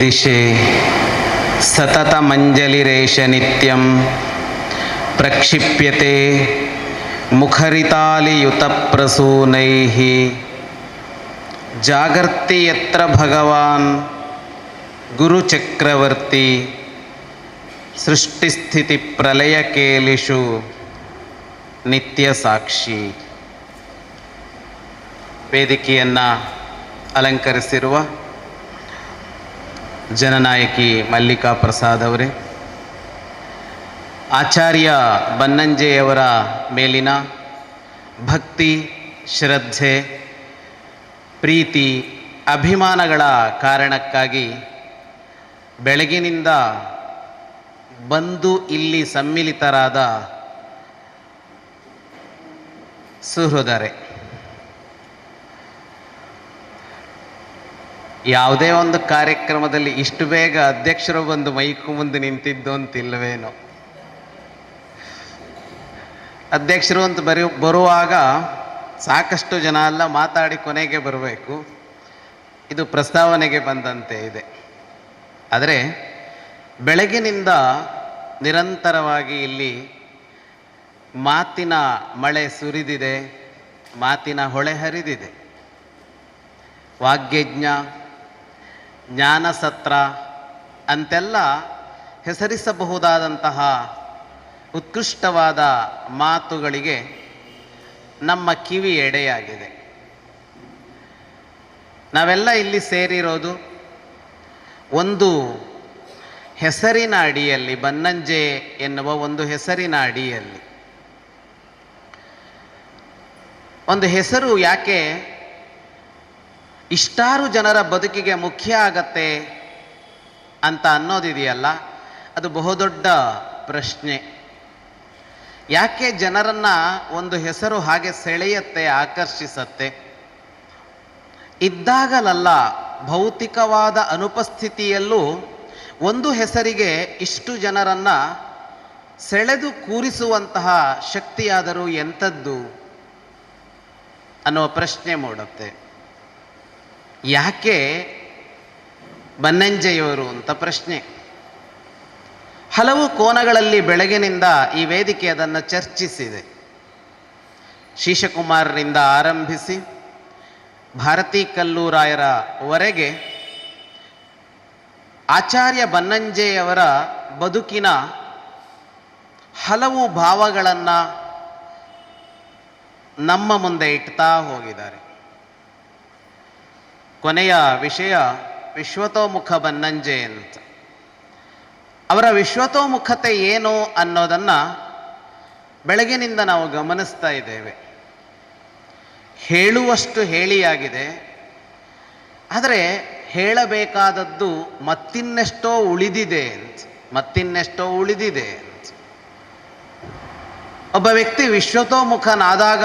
दिशे सततमञ्जलिरेष नित्यं प्रक्षिप्यते मुखरितालियुतप्रसूनैः जागर्ति यत्र भगवान् गुरुचक्रवर्ती सृष्टिस्थितिप्रलयकेलिषु ನಿತ್ಯಸಾಕ್ಷಿ ವೇದಿಕೆಯನ್ನು ಅಲಂಕರಿಸಿರುವ ಜನನಾಯಕಿ ಮಲ್ಲಿಕಾ ಪ್ರಸಾದ್ ಅವರೇ. ಆಚಾರ್ಯ ಬನ್ನಂಜೆಯವರ ಮೇಲಿನ ಭಕ್ತಿ, ಶ್ರದ್ಧೆ, ಪ್ರೀತಿ, ಅಭಿಮಾನಗಳ ಕಾರಣಕ್ಕಾಗಿ ಬೆಳಗಿನಿಂದ ಬಂದು ಇಲ್ಲಿ ಸಮ್ಮಿಲಿತರಾದ ಸುಹೃದರೇ ಯಾವುದೇ ಒಂದು ಕಾರ್ಯಕ್ರಮದಲ್ಲಿ ಇಷ್ಟು ಬೇಗ ಅಧ್ಯಕ್ಷರು ಬಂದು ಮೈಕು ಮುಂದೆ ನಿಂತಿದ್ದು ಅಂತಿಲ್ಲವೇನೋ ಅಧ್ಯಕ್ಷರು ಅಂತ ಬರಿ ಬರುವಾಗ ಸಾಕಷ್ಟು ಜನ ಎಲ್ಲ ಮಾತಾಡಿ ಕೊನೆಗೆ ಬರಬೇಕು. ಇದು ಪ್ರಸ್ತಾವನೆಗೆ ಬಂದಂತೆ ಇದೆ. ಆದರೆ ಬೆಳಗಿನಿಂದ ನಿರಂತರವಾಗಿ ಇಲ್ಲಿ ಮಾತಿನ ಮಳೆ ಸುರಿದಿದೆ, ಮಾತಿನ ಹೊಳೆ ಹರಿದಿದೆ. ವಾಗ್ಯಜ್ಞ ಜ್ಞಾನಸತ್ರ ಅಂತೆಲ್ಲ ಹೆಸರಿಸಬಹುದಾದಂತಹ ಉತ್ಕೃಷ್ಟವಾದ ಮಾತುಗಳಿಗೆ ನಮ್ಮ ಕಿವಿ ಎಡೆಯಾಗಿದೆ. ನಾವೆಲ್ಲ ಇಲ್ಲಿ ಸೇರಿರೋದು ಒಂದು ಹೆಸರಿನ ಅಡಿಯಲ್ಲಿ, ಬನ್ನಂಜೆ ಎನ್ನುವ ಒಂದು ಹೆಸರಿನ ಅಡಿಯಲ್ಲಿ. ಒಂದು ಹೆಸರು ಯಾಕೆ ಇಷ್ಟಾರು ಜನರ ಬದುಕಿಗೆ ಮುಖ್ಯ ಆಗತ್ತೆ ಅಂತ ಅನ್ನೋದಿದೆಯಲ್ಲ, ಅದು ಬಹುದೊಡ್ಡ ಪ್ರಶ್ನೆ. ಯಾಕೆ ಜನರನ್ನ ಒಂದು ಹೆಸರು ಹಾಗೆ ಸೆಳೆಯತ್ತೆ, ಆಕರ್ಷಿಸತ್ತೆ? ಇದ್ದಾಗಲಲ್ಲ, ಭೌತಿಕವಾದ ಅನುಪಸ್ಥಿತಿಯಲ್ಲೂ ಒಂದು ಹೆಸರಿಗೆ ಇಷ್ಟು ಜನರನ್ನ ಸೆಳೆದು ಕೂರಿಸುವಂತಹ ಶಕ್ತಿಯಾದರೂ ಎಂಥದ್ದು ಅನ್ನೋ ಪ್ರಶ್ನೆ ಮೂಡುತ್ತೆ. ಯಾಕೆ ಬನ್ನಂಜೆಯವರು ಅಂತ ಪ್ರಶ್ನೆ. ಹಲವು ಕೋನಗಳಲ್ಲಿ ಬೆಳಗಿನಿಂದ ಈ ವೇದಿಕೆ ಅದನ್ನು ಚರ್ಚಿಸಿದೆ. ಶೀಶಕುಮಾರರಿಂದ ಆರಂಭಿಸಿ ಭಾರತೀ ಕಲ್ಲೂರಾಯರವರೆಗೆ ಆಚಾರ್ಯ ಬನ್ನಂಜೆಯವರ ಬದುಕಿನ ಹಲವು ಭಾವಗಳನ್ನು ನಮ್ಮ ಮುಂದೆ ಇಡ್ತಾ ಹೋಗಿದ್ದಾರೆ. ಕೊನೆಯ ವಿಷಯ ವಿಶ್ವತೋಮುಖ ಬನ್ನಂಜೆ ಅಂತ. ಅವರ ವಿಶ್ವತೋಮುಖತೆ ಏನು ಅನ್ನೋದನ್ನು ಬೆಳಗಿನಿಂದ ನಾವು ಗಮನಿಸ್ತಾ ಇದ್ದೇವೆ. ಹೇಳುವಷ್ಟು ಹೇಳಿಯಾಗಿದೆ. ಆದರೆ ಹೇಳಬೇಕಾದದ್ದು ಮತ್ತಿನ್ನೆಷ್ಟೋ ಉಳಿದಿದೆ ಅಂತ. ಮತ್ತಿನ್ನೆಷ್ಟೋ ಉಳಿದಿದೆ ಅಂತ. ಒಬ್ಬ ವ್ಯಕ್ತಿ ವಿಶ್ವತೋಮುಖನಾದಾಗ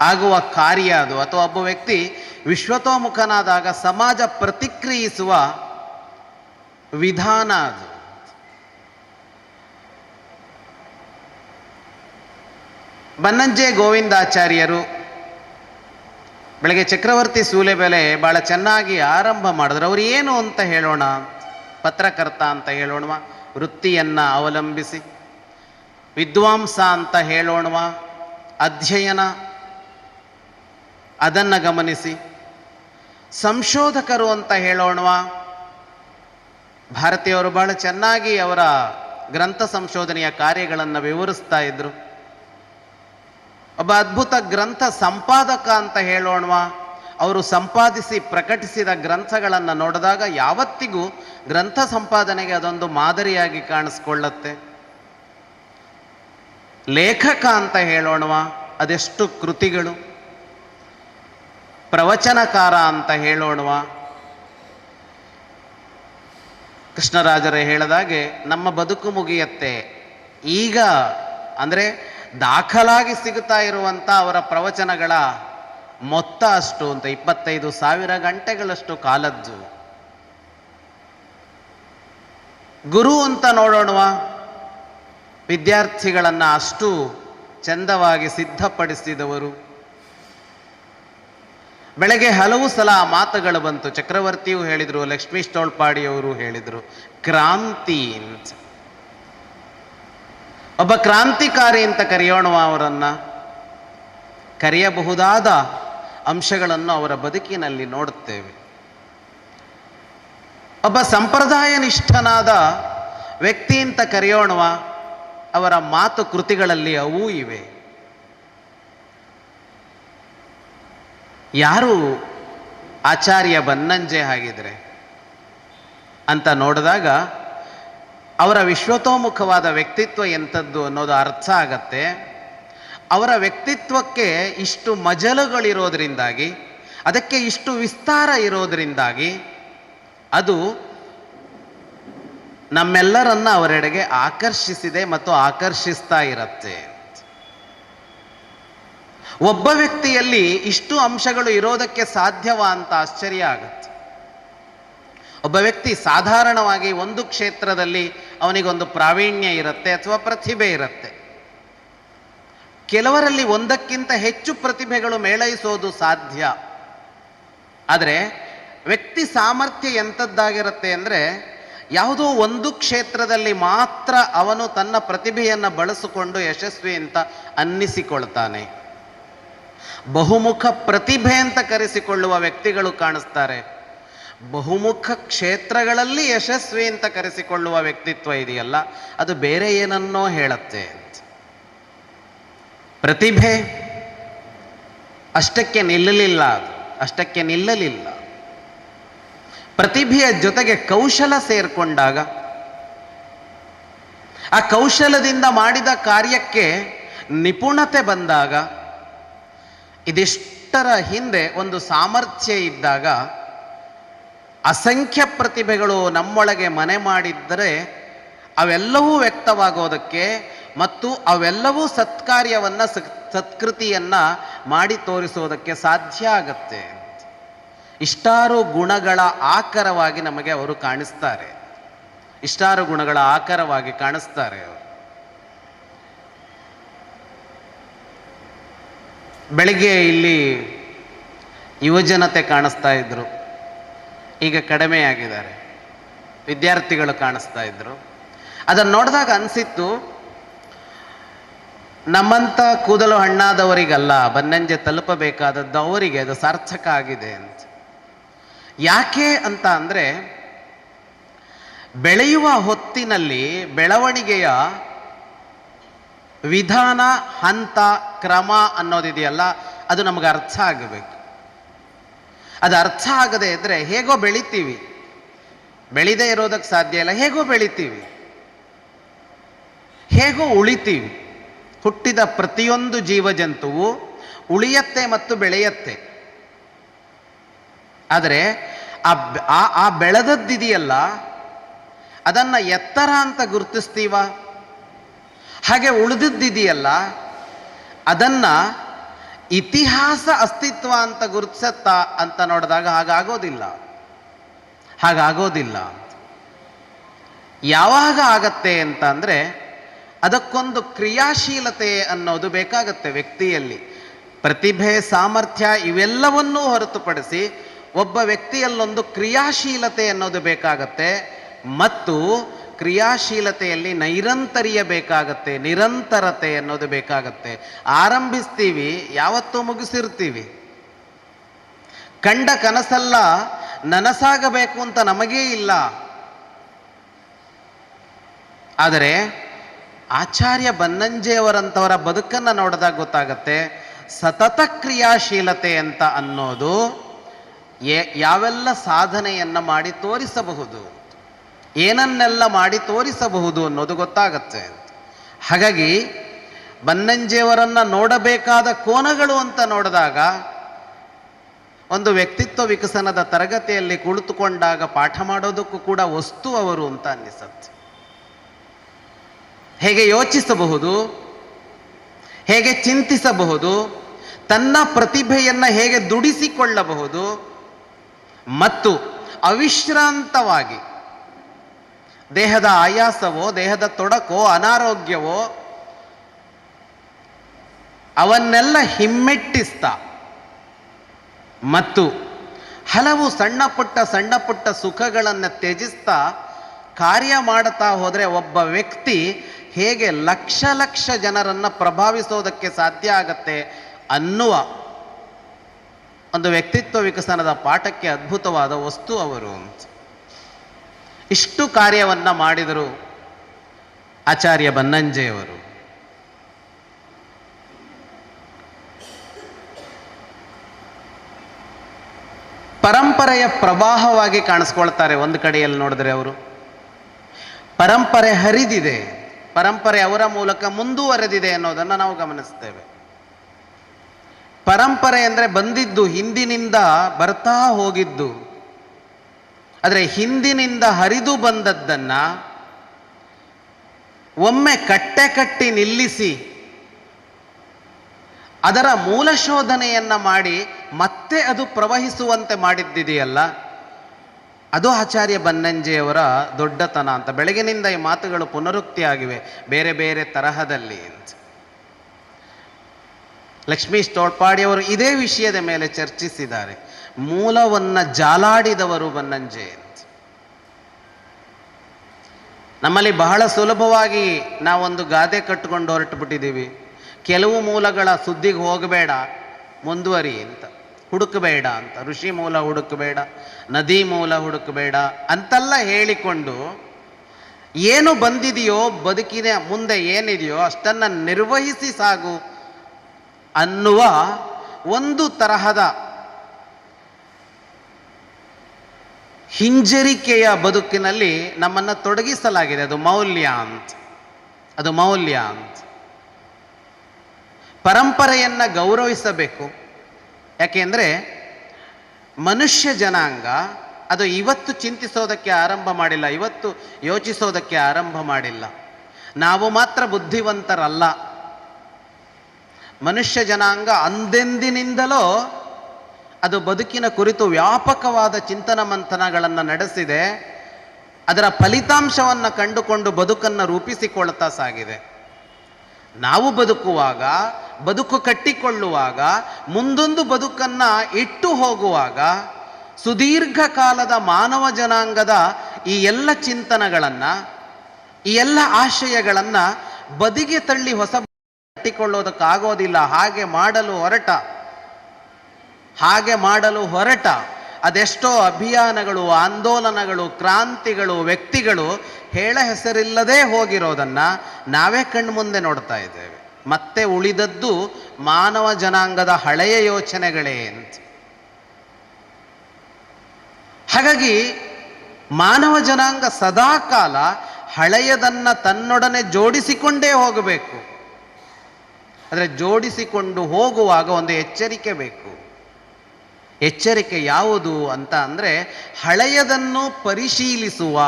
ಆಗುವ ಕಾರ್ಯ ಅದು. ಅಥವಾ ಒಬ್ಬ ವ್ಯಕ್ತಿ ವಿಶ್ವತೋಮುಖನಾದಾಗ ಸಮಾಜ ಪ್ರತಿಕ್ರಿಯಿಸುವ ವಿಧಾನ ಅದು. ಬನ್ನಂಜೆ ಗೋವಿಂದಾಚಾರ್ಯರು ಬೆಳಗ್ಗೆ ಚಕ್ರವರ್ತಿ ಸೂಲೆಬೆಲೆ ಭಾಳ ಚೆನ್ನಾಗಿ ಆರಂಭ ಮಾಡಿದ್ರು. ಅವ್ರು ಏನು ಅಂತ ಹೇಳೋಣ? ಪತ್ರಕರ್ತ ಅಂತ ಹೇಳೋಣ ವೃತ್ತಿಯನ್ನು ಅವಲಂಬಿಸಿ. ವಿದ್ವಾಂಸ ಅಂತ ಹೇಳೋಣವ? ಅಧ್ಯಯನ. ಅದನ್ನು ಗಮನಿಸಿ. ಸಂಶೋಧಕರು ಅಂತ ಹೇಳೋಣವಾ. ಭಾರತೀಯವರು ಬಹಳ ಚೆನ್ನಾಗಿ ಅವರ ಗ್ರಂಥ ಸಂಶೋಧನೆಯ ಕಾರ್ಯಗಳನ್ನು ವಿವರಿಸ್ತಾ ಇದ್ರು. ಒಬ್ಬ ಅದ್ಭುತ ಗ್ರಂಥ ಸಂಪಾದಕ ಅಂತ ಹೇಳೋಣವಾ. ಅವರು ಸಂಪಾದಿಸಿ ಪ್ರಕಟಿಸಿದ ಗ್ರಂಥಗಳನ್ನು ನೋಡಿದಾಗ ಯಾವತ್ತಿಗೂ ಗ್ರಂಥ ಸಂಪಾದನೆಗೆ ಅದೊಂದು ಮಾದರಿಯಾಗಿ ಕಾಣಿಸ್ಕೊಳ್ಳತ್ತೆ. ಲೇಖಕ ಅಂತ ಹೇಳೋಣವಾ, ಅದೆಷ್ಟು ಕೃತಿಗಳು. ಪ್ರವಚನಕಾರ ಅಂತ ಹೇಳೋಣವ. ಕೃಷ್ಣರಾಜರೇ ಹೇಳಿದಾಗೆ, ನಮ್ಮ ಬದುಕು ಮುಗಿಯತ್ತೆ. ಈಗ ಅಂದರೆ ದಾಖಲಾಗಿ ಸಿಗುತ್ತಾ ಇರುವಂಥ ಅವರ ಪ್ರವಚನಗಳ ಮೊತ್ತ ಅಷ್ಟು ಅಂತ, ಇಪ್ಪತ್ತೈದು ಸಾವಿರ ಗಂಟೆಗಳಷ್ಟು ಕಾಲದ್ದು. ಗುರು ಅಂತ ನೋಡೋಣವಾ. ವಿದ್ಯಾರ್ಥಿಗಳನ್ನು ಅಷ್ಟು ಚಂದವಾಗಿ ಸಿದ್ಧಪಡಿಸಿದವರು. ಬೆಳಗ್ಗೆ ಹಲವು ಸಲ ಮಾತುಗಳು ಬಂತು. ಚಕ್ರವರ್ತಿಯು ಹೇಳಿದರು, ಲಕ್ಷ್ಮೀ ಸ್ಟೋಳ್ಪಾಡಿಯವರು ಹೇಳಿದರು, ಕ್ರಾಂತಿ ಅಂತ. ಒಬ್ಬ ಕ್ರಾಂತಿಕಾರಿ ಅಂತ ಕರೆಯೋಣ ಅವರನ್ನು. ಕರೆಯಬಹುದಾದ ಅಂಶಗಳನ್ನು ಅವರ ಬದುಕಿನಲ್ಲಿ ನೋಡುತ್ತೇವೆ. ಒಬ್ಬ ಸಂಪ್ರದಾಯ ನಿಷ್ಠನಾದ ವ್ಯಕ್ತಿ ಅಂತ ಕರೆಯೋಣವ ಅವರ ಮಾತು ಕೃತಿಗಳಲ್ಲಿ ಅವೂ ಇವೆ. ಯಾರು ಆಚಾರ್ಯ ಬನ್ನಂಜೆ ಆಗಿದ್ರೆ ಅಂತ ನೋಡಿದಾಗ ಅವರ ವಿಶ್ವತೋಮುಖವಾದ ವ್ಯಕ್ತಿತ್ವ ಎಂಥದ್ದು ಅನ್ನೋದು ಅರ್ಥ ಆಗತ್ತೆ. ಅವರ ವ್ಯಕ್ತಿತ್ವಕ್ಕೆ ಇಷ್ಟು ಮಜಲುಗಳಿರೋದ್ರಿಂದಾಗಿ, ಅದಕ್ಕೆ ಇಷ್ಟು ವಿಸ್ತಾರ ಇರೋದ್ರಿಂದಾಗಿ ಅದು ನಮ್ಮೆಲ್ಲರನ್ನ ಅವರೆಡೆಗೆ ಆಕರ್ಷಿಸಿದೆ ಮತ್ತು ಆಕರ್ಷಿಸ್ತಾ ಇರತ್ತೆ. ಒಬ್ಬ ವ್ಯಕ್ತಿಯಲ್ಲಿ ಇಷ್ಟು ಅಂಶಗಳು ಇರೋದಕ್ಕೆ ಸಾಧ್ಯವಾ ಅಂತ ಆಶ್ಚರ್ಯ ಆಗುತ್ತೆ. ಒಬ್ಬ ವ್ಯಕ್ತಿ ಸಾಧಾರಣವಾಗಿ ಒಂದು ಕ್ಷೇತ್ರದಲ್ಲಿ ಅವನಿಗೊಂದು ಪ್ರಾವೀಣ್ಯ ಇರುತ್ತೆ ಅಥವಾ ಪ್ರತಿಭೆ ಇರುತ್ತೆ. ಕೆಲವರಲ್ಲಿ ಒಂದಕ್ಕಿಂತ ಹೆಚ್ಚು ಪ್ರತಿಭೆಗಳು ಮೇಳೈಸೋದು ಸಾಧ್ಯ. ಆದರೆ ವ್ಯಕ್ತಿ ಸಾಮರ್ಥ್ಯ ಎಂಥದ್ದಾಗಿರುತ್ತೆ ಅಂದರೆ ಯಾವುದೋ ಒಂದು ಕ್ಷೇತ್ರದಲ್ಲಿ ಮಾತ್ರ ಅವನು ತನ್ನ ಪ್ರತಿಭೆಯನ್ನು ಬಳಸಿಕೊಂಡು ಯಶಸ್ವಿ ಅಂತ ಅನ್ನಿಸಿಕೊಳ್ತಾನೆ. ಬಹುಮುಖ ಪ್ರತಿಭೆ ಅಂತ ಕರೆಸಿಕೊಳ್ಳುವ ವ್ಯಕ್ತಿಗಳು ಕಾಣಿಸ್ತಾರೆ. ಬಹುಮುಖ ಕ್ಷೇತ್ರಗಳಲ್ಲಿ ಯಶಸ್ವಿ ಅಂತ ಕರೆಸಿಕೊಳ್ಳುವ ವ್ಯಕ್ತಿತ್ವ ಇದೆಯಲ್ಲ, ಅದು ಬೇರೆ ಏನನ್ನೋ ಹೇಳತ್ತೆ ಪ್ರತಿಭೆ ಅಷ್ಟಕ್ಕೆ ನಿಲ್ಲಲಿಲ್ಲ ಅದು, ಅಷ್ಟಕ್ಕೆ ನಿಲ್ಲಲಿಲ್ಲ. ಪ್ರತಿಭೆಯ ಜೊತೆಗೆ ಕೌಶಲ ಸೇರಿಕೊಂಡಾಗ, ಆ ಕೌಶಲದಿಂದ ಮಾಡಿದ ಕಾರ್ಯಕ್ಕೆ ನಿಪುಣತೆ ಬಂದಾಗ ಇದಿಷ್ಟರ ಹಿಂದೆ ಒಂದು ಸಾಮರ್ಥ್ಯ ಇದ್ದಾಗ ಅಸಂಖ್ಯ ಪ್ರತಿಭೆಗಳು ನಮ್ಮೊಳಗೆ ಮನೆ ಮಾಡಿದ್ದರೆ ಅವೆಲ್ಲವೂ ವ್ಯಕ್ತವಾಗೋದಕ್ಕೆ ಮತ್ತು ಅವೆಲ್ಲವೂ ಸತ್ಕಾರ್ಯವನ್ನು ಸತ್ಕೃತಿಯನ್ನು ಮಾಡಿ ತೋರಿಸೋದಕ್ಕೆ ಸಾಧ್ಯ ಆಗತ್ತೆ ಇಷ್ಟಾರು ಗುಣಗಳ ಆಕರವಾಗಿ ನಮಗೆ ಅವರು ಕಾಣಿಸ್ತಾರೆ. ಇಷ್ಟಾರು ಗುಣಗಳ ಆಕರವಾಗಿ ಕಾಣಿಸ್ತಾರೆ ಅವರು. ಬೆಳಿಗ್ಗೆ ಇಲ್ಲಿ ಯುವಜನತೆ ಕಾಣಿಸ್ತಾ ಇದ್ದರು ಈಗ ಕಡಿಮೆ ಆಗಿದ್ದಾರೆ ವಿದ್ಯಾರ್ಥಿಗಳು ಕಾಣಿಸ್ತಾ ಇದ್ದರು ಅದನ್ನು ನೋಡಿದಾಗ ಅನಿಸಿತ್ತು ನಮ್ಮಂಥ ಕೂದಲು ಹಣ್ಣಾದವರಿಗಲ್ಲ, ಬನ್ನಂಜೆ ತಲುಪಬೇಕಾದದ್ದು ಅವರಿಗೆ ಅದು ಸಾರ್ಥಕ ಆಗಿದೆ ಅಂತ. ಯಾಕೆ ಅಂತ ಅಂದರೆ, ಬೆಳೆಯುವ ಹೊತ್ತಿನಲ್ಲಿ ಬೆಳವಣಿಗೆಯ ವಿಧಾನ, ಹಂತ, ಕ್ರಮ ಅನ್ನೋದಿದೆಯಲ್ಲ ಅದು ನಮಗೆ ಅರ್ಥ ಆಗಬೇಕು. ಅದು ಅರ್ಥ ಆಗದೆ ಇದ್ರೆ ಹೇಗೋ ಬೆಳಿತೀವಿ. ಬೆಳಿದೇ ಇರೋದಕ್ಕೆ ಸಾಧ್ಯ ಇಲ್ಲ, ಹೇಗೋ ಬೆಳಿತೀವಿ. ಹೇಗೋ ಉಳಿತೀವಿ. ಹುಟ್ಟಿದ ಪ್ರತಿಯೊಂದು ಜೀವಜಂತುವು ಉಳಿಯತ್ತೆ ಮತ್ತು ಬೆಳೆಯತ್ತೆ. ಆದರೆ ಆ- ಆ ಬೆಳೆದದ್ದಿದೆಯಲ್ಲ, ಅದನ್ನು ಎತ್ತರ ಅಂತ ಗುರುತಿಸ್ತೀವ? ಹಾಗೆ ಉಳಿದಿದ್ದಿದೆಯಲ್ಲ, ಅದನ್ನ ಇತಿಹಾಸ ಅಸ್ತಿತ್ವ ಅಂತ ಗುರುತಿಸತ್ತಾ ಅಂತ ನೋಡಿದಾಗ ಹಾಗಾಗೋದಿಲ್ಲ. ಹಾಗಾಗೋದಿಲ್ಲ. ಯಾವಾಗ ಆಗತ್ತೆ ಅಂತ ಅಂದರೆ ಅದಕ್ಕೊಂದು ಕ್ರಿಯಾಶೀಲತೆ ಅನ್ನೋದು ಬೇಕಾಗತ್ತೆ ವ್ಯಕ್ತಿಯಲ್ಲಿ. ಪ್ರತಿಭೆ, ಸಾಮರ್ಥ್ಯ ಇವೆಲ್ಲವನ್ನೂ ಹೊರತುಪಡಿಸಿ ಒಬ್ಬ ವ್ಯಕ್ತಿಯಲ್ಲೊಂದು ಕ್ರಿಯಾಶೀಲತೆ ಅನ್ನೋದು ಬೇಕಾಗತ್ತೆ. ಮತ್ತು ಕ್ರಿಯಾಶೀಲತೆಯಲ್ಲಿ ನೈರಂತರ್ಯ ಬೇಕಾಗತ್ತೆ ನಿರಂತರತೆ ಅನ್ನೋದು ಬೇಕಾಗತ್ತೆ. ಆರಂಭಿಸ್ತೀವಿ, ಯಾವತ್ತೂ ಮುಗಿಸಿರ್ತೀವಿ. ಕಂಡ ಕನಸಲ್ಲ, ನನಸಾಗಬೇಕು ಅಂತ ನಮಗೇ ಇಲ್ಲ. ಆದರೆ, ಆಚಾರ್ಯ ಬನ್ನಂಜೆಯವರಂಥವರ ಬದುಕನ್ನು ನೋಡಿದಾಗ ಗೊತ್ತಾಗತ್ತೆ, ಸತತ ಕ್ರಿಯಾಶೀಲತೆ ಅಂತ ಅನ್ನೋದು ಯಾವೆಲ್ಲ ಸಾಧನೆಯನ್ನು ಮಾಡಿ ತೋರಿಸಬಹುದು. ಏನನ್ನೆಲ್ಲ ಮಾಡಿ ತೋರಿಸಬಹುದು ಅನ್ನೋದು ಗೊತ್ತಾಗತ್ತೆ. ಹಾಗಾಗಿ ಬನ್ನಂಜೆಯವರನ್ನು ನೋಡಬೇಕಾದ ಕೋನಗಳು ಅಂತ ನೋಡಿದಾಗ, ಒಂದು ವ್ಯಕ್ತಿತ್ವ ವಿಕಸನದ ತರಗತಿಯಲ್ಲಿ ಕುಳಿತುಕೊಂಡಾಗ ಪಾಠ ಮಾಡೋದಕ್ಕೂ ಕೂಡ ವಸ್ತು ಅವರು ಅಂತ ಅನ್ನಿಸತ್ತೆ. ಹೇಗೆ ಯೋಚಿಸಬಹುದು, ಹೇಗೆ ಚಿಂತಿಸಬಹುದು, ತನ್ನ ಪ್ರತಿಭೆಯನ್ನು ಹೇಗೆ ದುಡಿಸಿಕೊಳ್ಳಬಹುದು, ಮತ್ತು ಅವಿಶ್ರಾಂತವಾಗಿ ದೇಹದ ಆಯಾಸವೋ, ದೇಹದ ತೊಡಕೋ, ಅನಾರೋಗ್ಯವೋ, ಅವನ್ನೆಲ್ಲ ಹಿಮ್ಮೆಟ್ಟಿಸ್ತಾ. ಮತ್ತು ಹಲವು ಸಣ್ಣ ಪುಟ್ಟ ಸಣ್ಣ ಪುಟ್ಟ ಸುಖಗಳನ್ನು ತ್ಯಜಿಸ್ತಾ ಕಾರ್ಯ ಮಾಡುತ್ತಾ ಹೋದರೆ ಒಬ್ಬ ವ್ಯಕ್ತಿ ಹೇಗೆ ಲಕ್ಷ ಲಕ್ಷ ಜನರನ್ನು ಪ್ರಭಾವಿಸೋದಕ್ಕೆ ಸಾಧ್ಯ ಆಗತ್ತೆ ಅನ್ನುವ ಒಂದು ವ್ಯಕ್ತಿತ್ವ ವಿಕಸನದ ಪಾಠಕ್ಕೆ ಅದ್ಭುತವಾದ ವಸ್ತು ಅವರು. ಅಂತ ಇಷ್ಟು ಕಾರ್ಯವನ್ನ ಮಾಡಿದರು ಆಚಾರ್ಯ ಬನ್ನಂಜೆಯವರು. ಪರಂಪರೆಯ ಪ್ರವಾಹವಾಗಿ ಕಾಣಿಸ್ಕೊಳ್ತಾರೆ ಒಂದು ಕಡೆಯಲ್ಲಿ ನೋಡಿದ್ರೆ ಅವರು. ಪರಂಪರೆ ಹರಿದಿದೆ, ಪರಂಪರೆ ಅವರ ಮೂಲಕ ಮುಂದುವರೆದಿದೆ ಅನ್ನೋದನ್ನು ನಾವು ಗಮನಿಸ್ತೇವೆ. ಪರಂಪರೆ ಅಂದರೆ ಬಂದಿದ್ದು ಹಿಂದಿನಿಂದ ಬರ್ತಾ ಹೋಗಿದ್ದು. ಆದರೆ ಹಿಂದಿನಿಂದ ಹರಿದು ಬಂದದ್ದನ್ನ ಒಮ್ಮೆ ಕಟ್ಟೆ ಕಟ್ಟಿ ನಿಲ್ಲಿಸಿ ಅದರ ಮೂಲ ಶೋಧನೆಯನ್ನು ಮಾಡಿ ಮತ್ತೆ ಅದು ಪ್ರವಹಿಸುವಂತೆ ಮಾಡಿದ್ದಿದೆಯಲ್ಲ, ಅದು ಆಚಾರ್ಯ ಬನ್ನಂಜೆಯವರ ದೊಡ್ಡತನ ಅಂತ. ಬೆಳಗಿನಿಂದ ಈ ಮಾತುಗಳು ಪುನರುಕ್ತಿ ಆಗಿವೆ, ಬೇರೆ ಬೇರೆ ತರಹದಲ್ಲಿ ಅಂತ. ಲಕ್ಷ್ಮೀಶ್ ತೋಳ್ಪಾಡಿಯವರು ಇದೇ ವಿಷಯದ ಮೇಲೆ ಚರ್ಚಿಸಿದ್ದಾರೆ. ಮೂಲವನ್ನ ಜಾಲಾಡಿದವರು ಬನ್ನಂಜೆ ನಮ್ಮಲ್ಲಿ ಬಹಳ ಸುಲಭವಾಗಿ ನಾವೊಂದು ಗಾದೆ ಕಟ್ಟಿಕೊಂಡು ಹೊರಟು ಬಿಟ್ಟಿದ್ದೀವಿ ಕೆಲವು ಮೂಲಗಳ ಸುದ್ದಿಗೆ ಹೋಗಬೇಡ, ಮುಂದುವರಿ ಅಂತ. ಹುಡುಕಬೇಡ ಅಂತ. ಋಷಿ ಮೂಲ ಹುಡುಕಬೇಡ, ನದಿ ಮೂಲ ಹುಡುಕಬೇಡ ಅಂತೆಲ್ಲ ಹೇಳಿಕೊಂಡು ಏನು ಬಂದಿದೆಯೋ, ಬದುಕಿನ ಮುಂದೆ ಏನಿದೆಯೋ ಅಷ್ಟನ್ನು ನಿರ್ವಹಿಸಿ ಸಾಗು ಅನ್ನುವ ಒಂದು ತರಹದ ಹಿಂಜರಿಕೆಯ ಬದುಕಿನಲ್ಲಿ ನಮ್ಮನ್ನು ತೊಡಗಿಸಲಾಗಿದೆ. ಅದು ಮೌಲ್ಯ ಅಂತ. ಅದು ಮೌಲ್ಯ ಅಂತ. ಪರಂಪರೆಯನ್ನು ಗೌರವಿಸಬೇಕು. ಯಾಕೆಂದರೆ ಮನುಷ್ಯ ಜನಾಂಗ ಅದು ಇವತ್ತು ಚಿಂತಿಸೋದಕ್ಕೆ ಆರಂಭ ಮಾಡಿಲ್ಲ, ಇವತ್ತು ಯೋಚಿಸೋದಕ್ಕೆ ಆರಂಭ ಮಾಡಿಲ್ಲ. ನಾವು ಮಾತ್ರ ಬುದ್ಧಿವಂತರಲ್ಲ. ಮನುಷ್ಯ ಜನಾಂಗ ಅಂದೆಂದಿನಿಂದಲೂ ಅದು ಬದುಕಿನ ಕುರಿತು ವ್ಯಾಪಕವಾದ ಚಿಂತನ ಮಂಥನಗಳನ್ನು ನಡೆಸಿದೆ. ಅದರ ಫಲಿತಾಂಶವನ್ನು ಕಂಡುಕೊಂಡು ಬದುಕನ್ನು ರೂಪಿಸಿಕೊಳ್ತಾ ಸಾಗಿದೆ. ನಾವು ಬದುಕುವಾಗ, ಬದುಕು ಕಟ್ಟಿಕೊಳ್ಳುವಾಗ, ಮುಂದೊಂದು ಬದುಕನ್ನು ಇಟ್ಟು ಹೋಗುವಾಗ, ಸುದೀರ್ಘ ಕಾಲದ ಮಾನವ ಜನಾಂಗದ ಈ ಎಲ್ಲ ಚಿಂತನಗಳನ್ನು, ಈ ಎಲ್ಲ ಆಶಯಗಳನ್ನು ಬದಿಗೆ ತಳ್ಳಿ ಹೊಸ ಕಟ್ಟಿಕೊಳ್ಳೋದಕ್ಕಾಗೋದಿಲ್ಲ, ಹಾಗೆ ಮಾಡಲು ಹೊರಟ ಹಾಗೆ ಮಾಡಲು ಹೊರಟ. ಅದೆಷ್ಟೋ ಅಭಿಯಾನಗಳು, ಆಂದೋಲನಗಳು, ಕ್ರಾಂತಿಗಳು, ವ್ಯಕ್ತಿಗಳು ಹೇಳ ಹೆಸರಿಲ್ಲದೆ ಹೋಗಿರೋದನ್ನು ನಾವೇ ಕಣ್ಮುಂದೆ ನೋಡ್ತಾ ಇದ್ದೇವೆ. ಮತ್ತೆ ಉಳಿದದ್ದು ಮಾನವ ಜನಾಂಗದ ಹಳೆಯ ಯೋಚನೆಗಳೇ ಅಂತ. ಹಾಗಾಗಿ ಮಾನವ ಜನಾಂಗ ಸದಾ ಕಾಲ ಹಳೆಯದನ್ನ ತನ್ನೊಡನೆ ಜೋಡಿಸಿಕೊಂಡೇ ಹೋಗಬೇಕು. ಆದರೆ ಜೋಡಿಸಿಕೊಂಡು ಹೋಗುವಾಗ ಒಂದು ಎಚ್ಚರಿಕೆ ಬೇಕು. ಎಚ್ಚರಿಕೆ ಯಾವುದು ಅಂತ ಅಂದರೆ ಹಳೆಯದನ್ನು ಪರಿಶೀಲಿಸುವ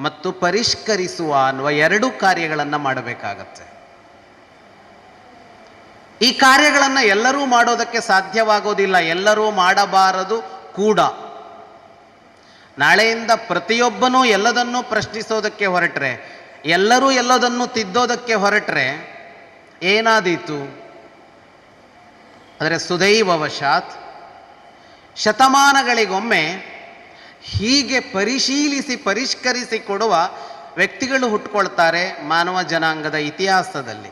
ಮತ್ತು ಪರಿಷ್ಕರಿಸುವ ಅನ್ನುವ ಎರಡು ಕಾರ್ಯಗಳನ್ನು ಮಾಡಬೇಕಾಗತ್ತೆ. ಈ ಕಾರ್ಯಗಳನ್ನು ಎಲ್ಲರೂ ಮಾಡೋದಕ್ಕೆ ಸಾಧ್ಯವಾಗೋದಿಲ್ಲ, ಎಲ್ಲರೂ ಮಾಡಬಾರದು ಕೂಡ. ನಾಳೆಯಿಂದ ಪ್ರತಿಯೊಬ್ಬನೂ ಎಲ್ಲದನ್ನೂ ಪ್ರಶ್ನಿಸೋದಕ್ಕೆ ಹೊರಟ್ರೆ, ಎಲ್ಲರೂ ಎಲ್ಲದನ್ನು ತಿದ್ದೋದಕ್ಕೆ ಹೊರಟ್ರೆ ಏನಾದೀತು? ಆದರೆ ಸುದೈವವಶಾತ್ ಶತಮಾನಗಳಿಗೊಮ್ಮೆ ಹೀಗೆ ಪರಿಶೀಲಿಸಿ ಪರಿಷ್ಕರಿಸಿ ಕೊಡುವ ವ್ಯಕ್ತಿಗಳು ಹುಟ್ಕೊಳ್ತಾರೆ ಮಾನವ ಜನಾಂಗದ ಇತಿಹಾಸದಲ್ಲಿ.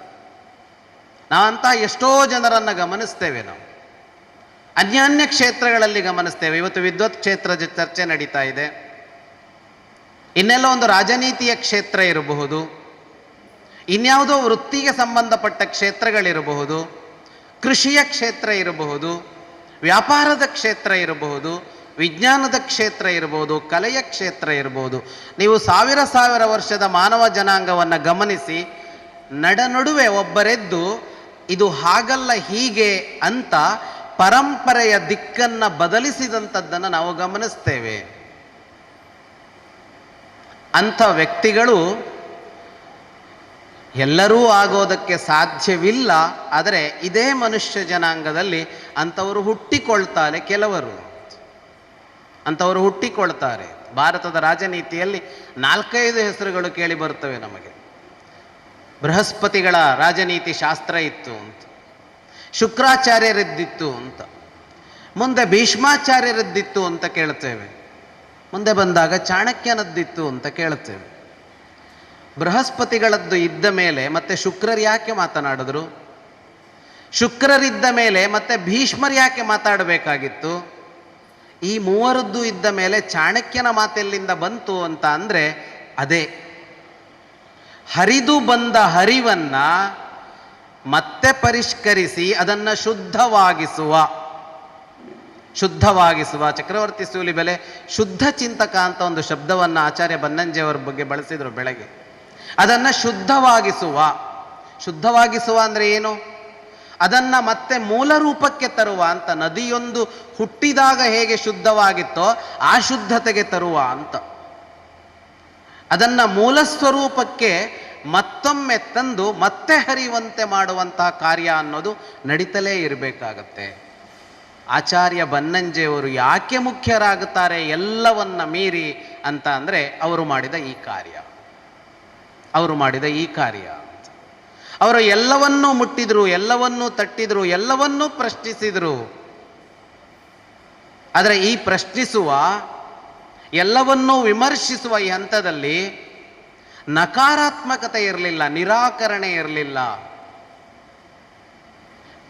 ನಾವಂತ ಎಷ್ಟೋ ಜನರನ್ನು ಗಮನಿಸ್ತೇವೆ ನಾವು. ಅನ್ಯಾನ್ಯ ಕ್ಷೇತ್ರಗಳಲ್ಲಿ ಗಮನಿಸ್ತೇವೆ. ಇವತ್ತು ವಿದ್ವತ್ ಕ್ಷೇತ್ರದ ಚರ್ಚೆ ನಡೀತಾ ಇದೆ. ಇನ್ನೆಲ್ಲ ಒಂದು ರಾಜನೀತಿಯ ಕ್ಷೇತ್ರ ಇರಬಹುದು. ಇನ್ಯಾವುದೋ ವೃತ್ತಿಗೆ ಸಂಬಂಧಪಟ್ಟ ಕ್ಷೇತ್ರಗಳಿರಬಹುದು. ಕೃಷಿಯ ಕ್ಷೇತ್ರ ಇರಬಹುದು. ವ್ಯಾಪಾರದ ಕ್ಷೇತ್ರ ಇರಬಹುದು, ವಿಜ್ಞಾನದ ಕ್ಷೇತ್ರ ಇರಬಹುದು, ಕಲೆಯ ಕ್ಷೇತ್ರ ಇರಬಹುದು. ನೀವು ಸಾವಿರ ಸಾವಿರ ವರ್ಷದ ಮಾನವ ಜನಾಂಗವನ್ನು ಗಮನಿಸಿ, ನಡನಡುವೆ ಒಬ್ಬರೆದ್ದು, ಇದು ಹಾಗಲ್ಲ ಹೀಗೆ ಅಂತ ಪರಂಪರೆಯ ದಿಕ್ಕನ್ನು ಬದಲಿಸಿದಂಥದ್ದನ್ನು ನಾವು ಗಮನಿಸ್ತೇವೆ. ಅಂಥ ವ್ಯಕ್ತಿಗಳು ಎಲ್ಲರೂ ಆಗೋದಕ್ಕೆ ಸಾಧ್ಯವಿಲ್ಲ, ಆದರೆ ಇದೇ ಮನುಷ್ಯ ಜನಾಂಗದಲ್ಲಿ ಅಂಥವರು ಹುಟ್ಟಿಕೊಳ್ತಾರೆ ಕೆಲವರು. ಅಂಥವರು ಹುಟ್ಟಿಕೊಳ್ತಾರೆ. ಭಾರತದ ರಾಜನೀತಿಯಲ್ಲಿ ನಾಲ್ಕೈದು ಹೆಸರುಗಳು ಕೇಳಿ ಬರುತ್ತವೆ ನಮಗೆ. ಬೃಹಸ್ಪತಿಗಳ ರಾಜನೀತಿ ಶಾಸ್ತ್ರ ಇತ್ತು ಅಂತ. ಶುಕ್ರಾಚಾರ್ಯರದ್ದಿತ್ತು ಅಂತ. ಮುಂದೆ ಭೀಷ್ಮಾಚಾರ್ಯರದ್ದಿತ್ತು ಅಂತ ಕೇಳ್ತೇವೆ ಮುಂದೆ ಬಂದಾಗ ಚಾಣಕ್ಯನದ್ದಿತ್ತು ಅಂತ ಕೇಳ್ತೇವೆ ಬೃಹಸ್ಪತಿಗಳದ್ದು ಇದ್ದ ಮೇಲೆ ಮತ್ತೆ ಶುಕ್ರರು ಯಾಕೆ ಮಾತನಾಡಿದ್ರು? ಶುಕ್ರರಿದ್ದ ಮೇಲೆ ಮತ್ತೆ ಭೀಷ್ಮರು ಯಾಕೆ ಮಾತಾಡಬೇಕಾಗಿತ್ತು? ಈ ಮೂವರದ್ದು ಇದ್ದ ಮೇಲೆ ಚಾಣಕ್ಯನ ಮಾತೆಲ್ಲಿಂದ ಬಂತು ಅಂತ ಅಂದರೆ ಅದೇ. ಹರಿದು ಬಂದ ಹರಿವನ್ನ ಮತ್ತೆ ಪರಿಷ್ಕರಿಸಿ ಅದನ್ನು ಶುದ್ಧವಾಗಿಸುವ. ಶುದ್ಧವಾಗಿಸುವ. ಚಕ್ರವರ್ತಿ ಸೂಲಿ ಬೆಲೆ ಶುದ್ಧ ಚಿಂತಕ ಅಂತ ಒಂದು ಶಬ್ದವನ್ನು ಆಚಾರ್ಯ ಬನ್ನಂಜೆಯವರ ಬಗ್ಗೆ ಬಳಸಿದರು ಬೆಳಗ್ಗೆ. ಅದನ್ನು ಶುದ್ಧವಾಗಿಸುವ. ಶುದ್ಧವಾಗಿಸುವ ಅಂದರೆ ಏನು? ಅದನ್ನು ಮತ್ತೆ ಮೂಲ ರೂಪಕ್ಕೆ ತರುವ ಅಂತ, ನದಿಯೊಂದು ಹುಟ್ಟಿದಾಗ ಹೇಗೆ ಶುದ್ಧವಾಗಿತ್ತೋ ಆ ಶುದ್ಧತೆಗೆ ತರುವ ಅಂತ. ಅದನ್ನು ಮೂಲ ಸ್ವರೂಪಕ್ಕೆ ಮತ್ತೊಮ್ಮೆ ತಂದು ಮತ್ತೆ ಹರಿಯುವಂತೆ ಮಾಡುವಂತಹ ಕಾರ್ಯ ಅನ್ನೋದು ನಡೀತಲೇ ಇರಬೇಕಾಗತ್ತೆ. ಆಚಾರ್ಯ ಬನ್ನಂಜೆಯವರು ಯಾಕೆ ಮುಖ್ಯರಾಗುತ್ತಾರೆ ಎಲ್ಲವನ್ನ ಮೀರಿ ಅಂತ ಅಂದರೆ ಅವರು ಮಾಡಿದ ಈ ಕಾರ್ಯ. ಅವರು ಮಾಡಿದ ಈ ಕಾರ್ಯ. ಅವರು ಎಲ್ಲವನ್ನೂ ಮುಟ್ಟಿದ್ರು, ಎಲ್ಲವನ್ನೂ ತಟ್ಟಿದ್ರು, ಎಲ್ಲವನ್ನೂ ಪ್ರಶ್ನಿಸಿದರು. ಆದರೆ ಈ ಪ್ರಶ್ನಿಸುವ, ಎಲ್ಲವನ್ನೂ ವಿಮರ್ಶಿಸುವ ಈ ಹಂತದಲ್ಲಿ ನಕಾರಾತ್ಮಕತೆ ಇರಲಿಲ್ಲ, ನಿರಾಕರಣೆ ಇರಲಿಲ್ಲ.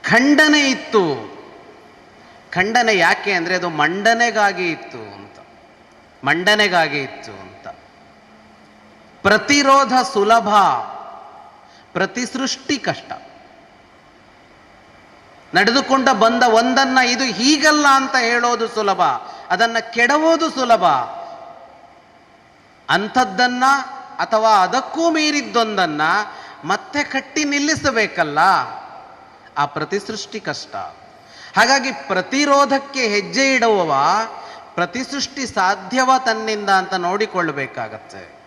ಖಂಡನೆ ಇತ್ತು. ಖಂಡನೆ ಯಾಕೆ ಅಂದರೆ ಅದು ಮಂಡನೆಗಾಗಿ ಇತ್ತು ಅಂತ. ಮಂಡನೆಗಾಗಿ ಇತ್ತು ಪ್ರತಿರೋಧ ಸುಲಭ, ಪ್ರತಿಸೃಷ್ಟಿ ಕಷ್ಟ. ನಡೆದುಕೊಂಡ ಬಂದ ಒಂದನ್ನ ಇದು ಹೀಗಲ್ಲ ಅಂತ ಹೇಳೋದು ಸುಲಭ, ಅದನ್ನ ಕೆಡವೋದು ಸುಲಭ. ಅಂಥದ್ದನ್ನ ಅಥವಾ ಅದಕ್ಕೂ ಮೀರಿದ್ದೊಂದನ್ನ ಮತ್ತೆ ಕಟ್ಟಿ ನಿಲ್ಲಿಸಬೇಕಲ್ಲ, ಆ ಪ್ರತಿಸೃಷ್ಟಿ ಕಷ್ಟ. ಹಾಗಾಗಿ ಪ್ರತಿರೋಧಕ್ಕೆ ಹೆಜ್ಜೆ ಇಡುವವ ಪ್ರತಿಸೃಷ್ಟಿ ಸಾಧ್ಯವ ತನ್ನಿಂದ ಅಂತ ನೋಡಿಕೊಳ್ಳಬೇಕಾಗತ್ತೆ.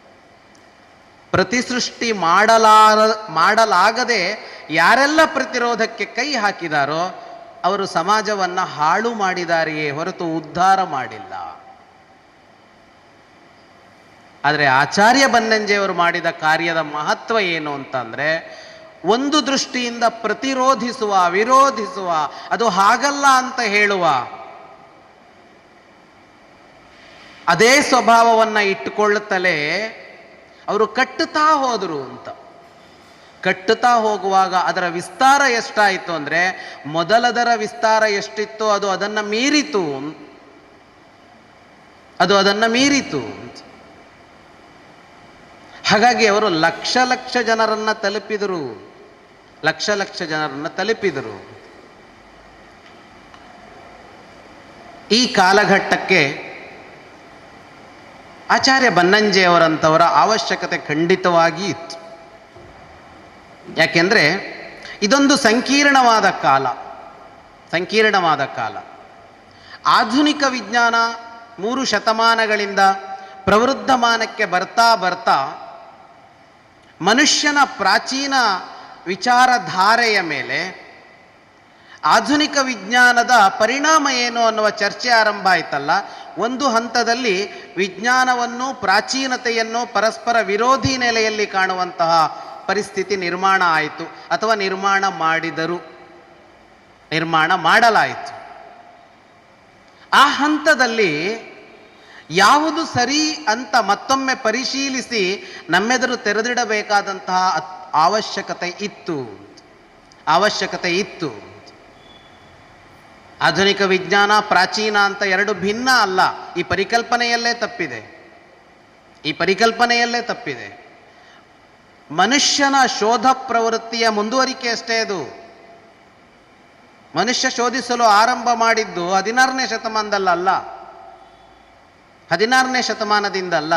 ಪ್ರತಿಸೃಷ್ಟಿ ಮಾಡಲಾರ, ಮಾಡಲಾಗದೆ ಯಾರೆಲ್ಲ ಪ್ರತಿರೋಧಕ್ಕೆ ಕೈ ಹಾಕಿದಾರೋ ಅವರು ಸಮಾಜವನ್ನು ಹಾಳು ಮಾಡಿದಾರೆಯೇ ಹೊರತು ಉದ್ಧಾರ ಮಾಡಿಲ್ಲ. ಆದರೆ ಆಚಾರ್ಯ ಬನ್ನಂಜೆಯವರು ಮಾಡಿದ ಕಾರ್ಯದ ಮಹತ್ವ ಏನು ಅಂತಂದರೆ, ಒಂದು ದೃಷ್ಟಿಯಿಂದ ಪ್ರತಿರೋಧಿಸುವ, ವಿರೋಧಿಸುವ, ಅದು ಹಾಗಲ್ಲ ಅಂತ ಹೇಳುವ, ಅದೇ ಸ್ವಭಾವವನ್ನು ಇಟ್ಟುಕೊಳ್ಳುತ್ತಲೇ ಅವರು ಕಟ್ಟುತ್ತಾ ಹೋದರು ಅಂತ. ಕಟ್ಟುತ್ತಾ ಹೋಗುವಾಗ ಅದರ ವಿಸ್ತಾರ ಎಷ್ಟಾಯಿತು ಅಂದರೆ, ಮೊದಲದರ ವಿಸ್ತಾರ ಎಷ್ಟಿತ್ತು ಅದು ಅದನ್ನು ಮೀರಿತು ಅದು ಅದನ್ನು ಮೀರಿತು ಹಾಗಾಗಿ ಅವರು ಲಕ್ಷ ಲಕ್ಷ ಜನರನ್ನು ತಲುಪಿದರು. ಲಕ್ಷ ಲಕ್ಷ ಜನರನ್ನು ತಲುಪಿದರು. ಈ ಕಾಲಘಟ್ಟಕ್ಕೆ ಆಚಾರ್ಯ ಬನ್ನಂಜೆಯವರಂಥವರ ಅವಶ್ಯಕತೆ ಖಂಡಿತವಾಗಿ ಇತ್ತು. ಯಾಕೆಂದರೆ ಇದೊಂದು ಸಂಕೀರ್ಣವಾದ ಕಾಲ ಸಂಕೀರ್ಣವಾದ ಕಾಲ. ಆಧುನಿಕ ವಿಜ್ಞಾನ ಮೂರು ಶತಮಾನಗಳಿಂದ ಪ್ರವೃದ್ಧಮಾನಕ್ಕೆ ಬರ್ತಾ ಬರ್ತಾ ಮನುಷ್ಯನ ಪ್ರಾಚೀನ ವಿಚಾರಧಾರೆಯ ಮೇಲೆ ಆಧುನಿಕ ವಿಜ್ಞಾನದ ಪರಿಣಾಮ ಏನು ಅನ್ನುವ ಚರ್ಚೆ ಆರಂಭ ಆಯ್ತಲ್ಲ, ಒಂದು ಹಂತದಲ್ಲಿ ವಿಜ್ಞಾನವನ್ನು ಪ್ರಾಚೀನತೆಯನ್ನು ಪರಸ್ಪರ ವಿರೋಧಿ ನೆಲೆಯಲ್ಲಿ ಕಾಣುವಂತಹ ಪರಿಸ್ಥಿತಿ ನಿರ್ಮಾಣ ಆಯಿತು, ಅಥವಾ ನಿರ್ಮಾಣ ಮಾಡಿದರು, ನಿರ್ಮಾಣ ಮಾಡಲಾಯಿತು. ಆ ಹಂತದಲ್ಲಿ ಯಾವುದು ಸರಿ ಅಂತ ಮತ್ತೊಮ್ಮೆ ಪರಿಶೀಲಿಸಿ ನಮ್ಮೆದುರು ತೆರೆದಿಡಬೇಕಾದಂತಹ ಅವಶ್ಯಕತೆ ಇತ್ತು ಅವಶ್ಯಕತೆ ಇತ್ತು. ಆಧುನಿಕ ವಿಜ್ಞಾನ ಪ್ರಾಚೀನ ಅಂತ ಎರಡು ಭಿನ್ನ ಅಲ್ಲ. ಈ ಪರಿಕಲ್ಪನೆಯಲ್ಲೇ ತಪ್ಪಿದೆ. ಈ ಪರಿಕಲ್ಪನೆಯಲ್ಲೇ ತಪ್ಪಿದೆ. ಮನುಷ್ಯನ ಶೋಧ ಪ್ರವೃತ್ತಿಯ ಮುಂದುವರಿಕೆ ಅಷ್ಟೇ ಅದು. ಮನುಷ್ಯ ಶೋಧಿಸಲು ಆರಂಭ ಮಾಡಿದ್ದು ಹದಿನಾರನೇ ಶತಮಾನದಲ್ಲ ಅಲ್ಲ. ಹದಿನಾರನೇ ಶತಮಾನದಿಂದಲ್ಲ.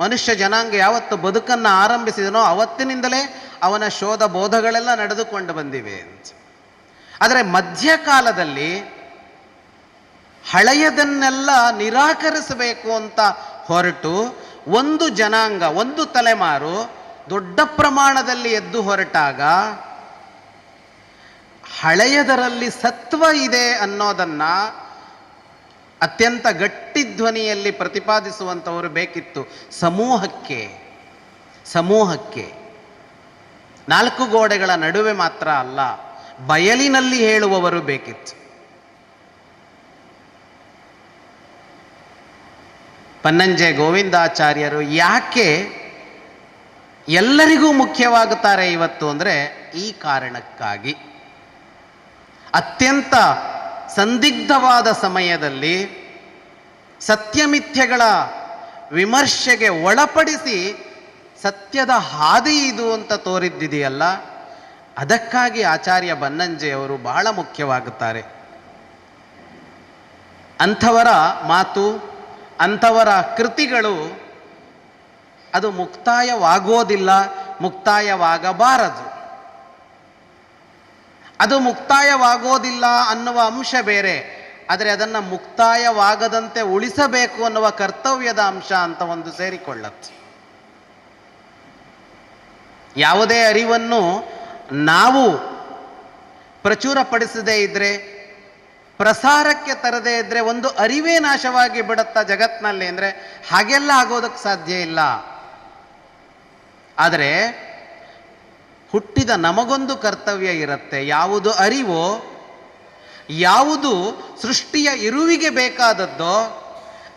ಮನುಷ್ಯ ಜನಾಂಗ ಯಾವತ್ತು ಬದುಕನ್ನು ಆರಂಭಿಸಿದನೋ ಅವತ್ತಿನಿಂದಲೇ ಅವನ ಶೋಧ ಬೋಧಗಳೆಲ್ಲ ನಡೆದುಕೊಂಡು ಬಂದಿವೆ ಅಂತ. ಆದರೆ ಮಧ್ಯಕಾಲದಲ್ಲಿ ಹಳೆಯದನ್ನೆಲ್ಲ ನಿರಾಕರಿಸಬೇಕು ಅಂತ ಹೊರಟು ಒಂದು ಜನಾಂಗ, ಒಂದು ತಲೆಮಾರು ದೊಡ್ಡ ಪ್ರಮಾಣದಲ್ಲಿ ಎದ್ದು ಹೊರಟಾಗ ಹಳೆಯದರಲ್ಲಿ ಸತ್ವ ಇದೆ ಅನ್ನೋದನ್ನು ಅತ್ಯಂತ ಗಟ್ಟಿ ಧ್ವನಿಯಲ್ಲಿ ಪ್ರತಿಪಾದಿಸುವಂಥವರು ಬೇಕಿತ್ತು. ಸಮೂಹಕ್ಕೆ ಸಮೂಹಕ್ಕೆ. ನಾಲ್ಕು ಗೋಡೆಗಳ ನಡುವೆ ಮಾತ್ರ ಅಲ್ಲ. ಬಯಲಿನಲ್ಲಿ ಹೇಳುವವರು ಬೇಕಿತ್ತು. ಪನ್ನಂಜೆ ಗೋವಿಂದಾಚಾರ್ಯರು ಯಾಕೆ ಎಲ್ಲರಿಗೂ ಮುಖ್ಯವಾಗುತ್ತಾರೆ ಇವತ್ತು ಅಂದರೆ ಈ ಕಾರಣಕ್ಕಾಗಿ. ಅತ್ಯಂತ ಸಂದಿಗ್ಧವಾದ ಸಮಯದಲ್ಲಿ ಸತ್ಯಮಿಥ್ಯಗಳ ವಿಮರ್ಶೆಗೆ ಒಳಪಡಿಸಿ ಸತ್ಯದ ಹಾದಿ ಇದು ಅಂತ ತೋರಿದ್ದಿದೆಯಲ್ಲ? ಅದಕ್ಕಾಗಿ ಆಚಾರ್ಯ ಬನ್ನಂಜೆಯವರು ಬಹಳ ಮುಖ್ಯವಾಗುತ್ತಾರೆ. ಅಂಥವರ ಮಾತು, ಅಂಥವರ ಕೃತಿಗಳು ಅದು ಮುಕ್ತಾಯವಾಗೋದಿಲ್ಲ, ಮುಕ್ತಾಯವಾಗಬಾರದು. ಅದು ಮುಕ್ತಾಯವಾಗೋದಿಲ್ಲ ಅನ್ನುವ ಅಂಶ ಬೇರೆ, ಆದರೆ ಅದನ್ನು ಮುಕ್ತಾಯವಾಗದಂತೆ ಉಳಿಸಬೇಕು ಅನ್ನುವ ಕರ್ತವ್ಯದ ಅಂಶ ಅಂತ ಒಂದು ಸೇರಿಕೊಳ್ಳುತ್ತೆ. ಯಾವುದೇ ಅರಿವನ್ನು ನಾವು ಪ್ರಚುರಪಡಿಸದೇ ಇದ್ರೆ, ಪ್ರಸಾರಕ್ಕೆ ತರದೇ ಇದ್ರೆ ಒಂದು ಅರಿವೇ ನಾಶವಾಗಿ ಬಿಡುತ್ತಾ ಜಗತ್ನಲ್ಲಿ ಅಂದರೆ ಹಾಗೆಲ್ಲ ಆಗೋದಕ್ಕೆ ಸಾಧ್ಯ ಇಲ್ಲ. ಆದರೆ ಹುಟ್ಟಿದ ನಮಗೊಂದು ಕರ್ತವ್ಯ ಇರುತ್ತೆ. ಯಾವುದು ಅರಿವೋ, ಯಾವುದು ಸೃಷ್ಟಿಯ ಇರುವಿಗೆ ಬೇಕಾದದ್ದೋ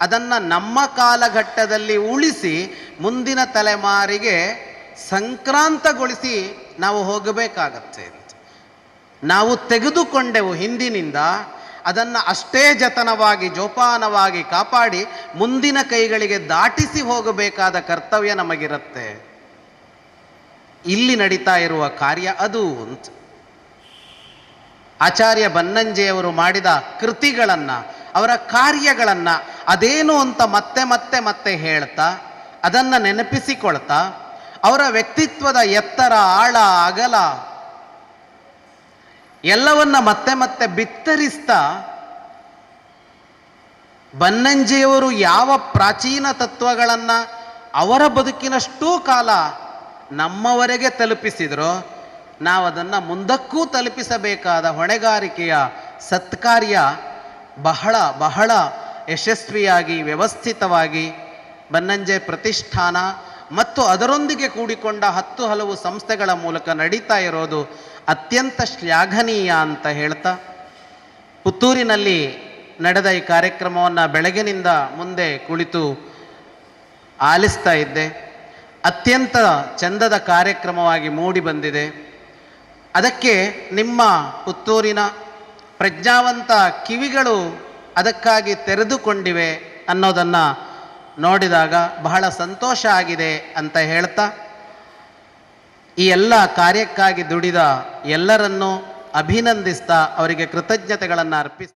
ಅದನ್ನು ನಮ್ಮ ಕಾಲಘಟ್ಟದಲ್ಲಿ ಉಳಿಸಿ ಮುಂದಿನ ತಲೆಮಾರಿಗೆ ಸಂಕ್ರಾಂತಗೊಳಿಸಿ ನಾವು ಹೋಗಬೇಕಾಗತ್ತೆ ಅಂತ. ನಾವು ತೆಗೆದುಕೊಂಡೆವು ಹಿಂದಿನಿಂದ, ಅದನ್ನು ಅಷ್ಟೇ ಜತನವಾಗಿ, ಜೋಪಾನವಾಗಿ ಕಾಪಾಡಿ ಮುಂದಿನ ಕೈಗಳಿಗೆ ದಾಟಿಸಿ ಹೋಗಬೇಕಾದ ಕರ್ತವ್ಯ ನಮಗಿರುತ್ತೆ ಇಲ್ಲಿ ನಡೀತಾ ಇರುವ ಕಾರ್ಯ ಅದು ಅಂತ ಆಚಾರ್ಯ ಬನ್ನಂಜೆಯವರು ಮಾಡಿದ ಕೃತಿಗಳನ್ನು, ಅವರ ಕಾರ್ಯಗಳನ್ನು ಅದೇನು ಅಂತ ಮತ್ತೆ ಮತ್ತೆ ಮತ್ತೆ ಹೇಳ್ತಾ, ಅದನ್ನು ನೆನಪಿಸಿಕೊಳ್ತಾ ಅವರ ವ್ಯಕ್ತಿತ್ವದ ಎತ್ತರ ಆಳ ಅಗಲ ಎಲ್ಲವನ್ನ ಮತ್ತೆ ಮತ್ತೆ ಬಿತ್ತರಿಸ್ತಾ ಬನ್ನಂಜಿಯವರು ಯಾವ ಪ್ರಾಚೀನ ತತ್ವಗಳನ್ನು ಅವರ ಬದುಕಿನಷ್ಟೂ ಕಾಲ ನಮ್ಮವರೆಗೆ ತಲುಪಿಸಿದ್ರು ನಾವು ಅದನ್ನು ಮುಂದಕ್ಕೂ ತಲುಪಿಸಬೇಕಾದ ಹೊಣೆಗಾರಿಕೆಯ ಸತ್ಕಾರ್ಯ ಬಹಳ ಬಹಳ ಯಶಸ್ವಿಯಾಗಿ ವ್ಯವಸ್ಥಿತವಾಗಿ ಬನ್ನಂಜೆ ಪ್ರತಿಷ್ಠಾನ ಮತ್ತು ಅದರೊಂದಿಗೆ ಕೂಡಿಕೊಂಡ ಹತ್ತು ಹಲವು ಸಂಸ್ಥೆಗಳ ಮೂಲಕ ನಡೀತಾ ಇರೋದು ಅತ್ಯಂತ ಶ್ಲಾಘನೀಯ ಅಂತ ಹೇಳ್ತಾ, ಪುತ್ತೂರಿನಲ್ಲಿ ನಡೆದ ಈ ಕಾರ್ಯಕ್ರಮವನ್ನು ಬೆಳಗಿನಿಂದ ಮುಂದೆ ಕುಳಿತು ಆಲಿಸ್ತಾ ಇದ್ದೆ. ಅತ್ಯಂತ ಚಂದದ ಕಾರ್ಯಕ್ರಮವಾಗಿ ಮೂಡಿ ಬಂದಿದೆ. ಅದಕ್ಕೆ ನಿಮ್ಮ ಪುತ್ತೂರಿನ ಪ್ರಜ್ಞಾವಂತ ಕಿವಿಗಳು ಅದಕ್ಕಾಗಿ ತೆರೆದುಕೊಂಡಿವೆ ಅನ್ನೋದನ್ನು ನೋಡಿದಾಗ ಬಹಳ ಸಂತೋಷ ಆಗಿದೆ ಅಂತ ಹೇಳ್ತಾ, ಈ ಎಲ್ಲ ಕಾರ್ಯಕ್ಕಾಗಿ ದುಡಿದ ಎಲ್ಲರನ್ನೂ ಅಭಿನಂದಿಸ್ತಾ ಅವರಿಗೆ ಕೃತಜ್ಞತೆಗಳನ್ನು ಅರ್ಪಿಸ್ತಾ